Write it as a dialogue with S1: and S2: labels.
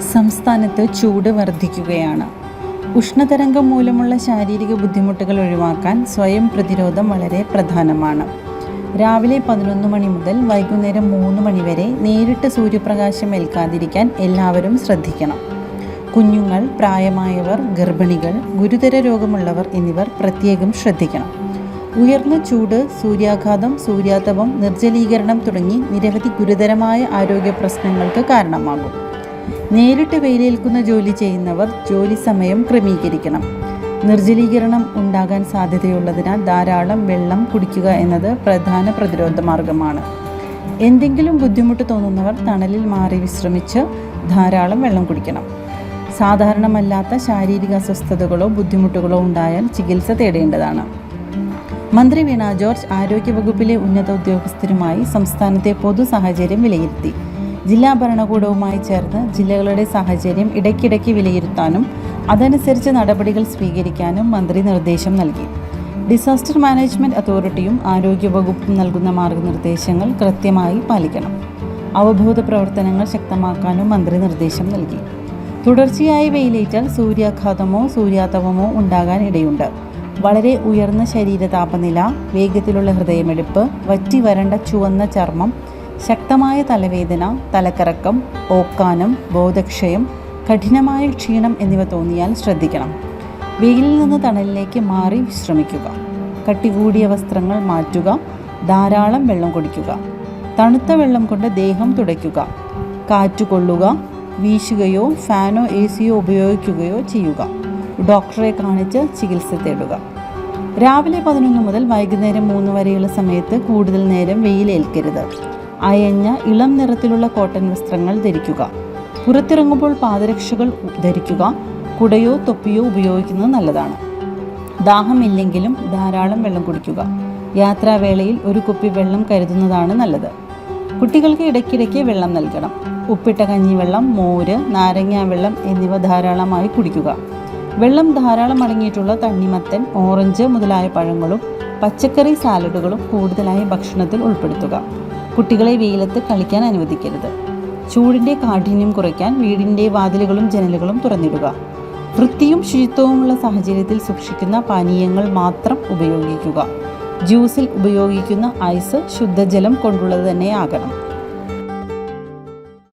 S1: സംസ്ഥാനത്ത് ചൂട് വർദ്ധിക്കുകയാണ്. ഉഷ്ണതരംഗം മൂലമുള്ള ശാരീരിക ബുദ്ധിമുട്ടുകൾ ഒഴിവാക്കാൻ സ്വയം പ്രതിരോധം വളരെ പ്രധാനമാണ്. രാവിലെ പതിനൊന്ന് മണി മുതൽ വൈകുന്നേരം മൂന്ന് മണി വരെ നേരിട്ട് സൂര്യപ്രകാശം ഏൽക്കാതിരിക്കാൻ എല്ലാവരും ശ്രദ്ധിക്കണം. കുഞ്ഞുങ്ങൾ പ്രായമായവർ ഗർഭിണികൾ ഗുരുതര രോഗമുള്ളവർ എന്നിവർ പ്രത്യേകം ശ്രദ്ധിക്കണം. ഉയർന്ന ചൂട് സൂര്യാഘാതം സൂര്യാതപം നിർജലീകരണം തുടങ്ങി നിരവധി ഗുരുതരമായ ആരോഗ്യ പ്രശ്നങ്ങൾക്ക് കാരണമാകും. നേരിട്ട് വെയിലേൽക്കുന്ന ജോലി ചെയ്യുന്നവർ ജോലി സമയം ക്രമീകരിക്കണം. നിർജലീകരണം ഉണ്ടാകാൻ സാധ്യതയുള്ളതിനാൽ ധാരാളം വെള്ളം കുടിക്കുക എന്നത് പ്രധാന പ്രതിരോധ മാർഗമാണ്. എന്തെങ്കിലും ബുദ്ധിമുട്ട് തോന്നുന്നവർ തണലിൽ മാറി വിശ്രമിച്ച് ധാരാളം വെള്ളം കുടിക്കണം. സാധാരണമല്ലാത്ത ശാരീരിക അസ്വസ്ഥതകളോ ബുദ്ധിമുട്ടുകളോ ഉണ്ടായാൽ ചികിത്സ തേടേണ്ടതാണ്. മന്ത്രി വീണ ജോർജ് ആരോഗ്യവകുപ്പിലെ ഉന്നത ഉദ്യോഗസ്ഥരുമായി സംസ്ഥാനത്തെ പൊതു സാഹചര്യം വിലയിരുത്തി. ജില്ലാ ഭരണകൂടവുമായി ചേർന്ന് ജില്ലകളുടെ സാഹചര്യം ഇടയ്ക്കിടയ്ക്ക് വിലയിരുത്താനും അതനുസരിച്ച് നടപടികൾ സ്വീകരിക്കാനും മന്ത്രി നിർദ്ദേശം നൽകി. ഡിസാസ്റ്റർ മാനേജ്മെന്റ് അതോറിറ്റിയും ആരോഗ്യവകുപ്പും നൽകുന്ന മാർഗനിർദ്ദേശങ്ങൾ കൃത്യമായി പാലിക്കണം. അവബോധ പ്രവർത്തനങ്ങൾ ശക്തമാക്കാനും മന്ത്രി നിർദ്ദേശം നൽകി. തുടർച്ചയായി വെയിലേറ്റാൽ സൂര്യാഘാതമോ സൂര്യാതപമോ ഉണ്ടാകാൻ ഇടയുണ്ട്. വളരെ ഉയർന്ന ശരീര താപനില വേഗത്തിലുള്ള ഹൃദയമെടുപ്പ് വറ്റി വരണ്ട ചുവന്ന ചർമ്മം ശക്തമായ തലവേദന തലക്കറക്കം ഓക്കാനം ബോധക്ഷയം കഠിനമായ ക്ഷീണം എന്നിവ തോന്നിയാൽ ശ്രദ്ധിക്കണം. വെയിലിൽ നിന്ന് തണലിലേക്ക് മാറി വിശ്രമിക്കുക. കട്ടികൂടിയ വസ്ത്രങ്ങൾ മാറ്റുക. ധാരാളം വെള്ളം കുടിക്കുക. തണുത്ത വെള്ളം കൊണ്ട് ദേഹം തുടയ്ക്കുക. കാറ്റ് കൊള്ളുക. വീശുകയോ ഫാനോ എ സിയോ ഉപയോഗിക്കുകയോ ചെയ്യുക. ഡോക്ടറെ കാണിച്ച് ചികിത്സ തേടുക. രാവിലെ പതിനൊന്ന് മുതൽ വൈകുന്നേരം മൂന്ന് വരെയുള്ള സമയത്ത് കൂടുതൽ നേരം വെയിലേൽക്കരുത്. അയഞ്ഞ ഇളം നിറത്തിലുള്ള കോട്ടൺ വസ്ത്രങ്ങൾ ധരിക്കുക. പുറത്തിറങ്ങുമ്പോൾ പാദരക്ഷകൾ ധരിക്കുക. കുടയോ തൊപ്പിയോ ഉപയോഗിക്കുന്നത് നല്ലതാണ്. ദാഹമില്ലെങ്കിലും ധാരാളം വെള്ളം കുടിക്കുക. യാത്രാവേളയിൽ ഒരു കുപ്പി വെള്ളം കരുതുന്നതാണ് നല്ലത്. കുട്ടികൾക്ക് ഇടയ്ക്കിടയ്ക്ക് വെള്ളം നൽകണം. ഉപ്പിട്ട കഞ്ഞിവെള്ളം മോര് നാരങ്ങാ വെള്ളം എന്നിവ ധാരാളമായി കുടിക്കുക. വെള്ളം ധാരാളം അടങ്ങിയിട്ടുള്ള തണ്ണിമത്തൻ ഓറഞ്ച് മുതലായ പഴങ്ങളും പച്ചക്കറി സാലഡുകളും കൂടുതലായി ഭക്ഷണത്തിൽ ഉൾപ്പെടുത്തുക. കുട്ടികളെ വെയിലത്ത് കളിക്കാൻ അനുവദിക്കരുത്. ചൂടിന്റെ കാഠിന്യം കുറയ്ക്കാൻ വീടിന്റെ വാതിലുകളും ജനലുകളും തുറന്നിടുക. വൃത്തിയും ശുചിത്വവുമുള്ള സാഹചര്യത്തിൽ സൂക്ഷിക്കുന്ന പാനീയങ്ങൾ മാത്രം ഉപയോഗിക്കുക. ജ്യൂസിൽ ഉപയോഗിക്കുന്ന ഐസ് ശുദ്ധജലം കൊണ്ടുള്ളത് തന്നെ ആകണം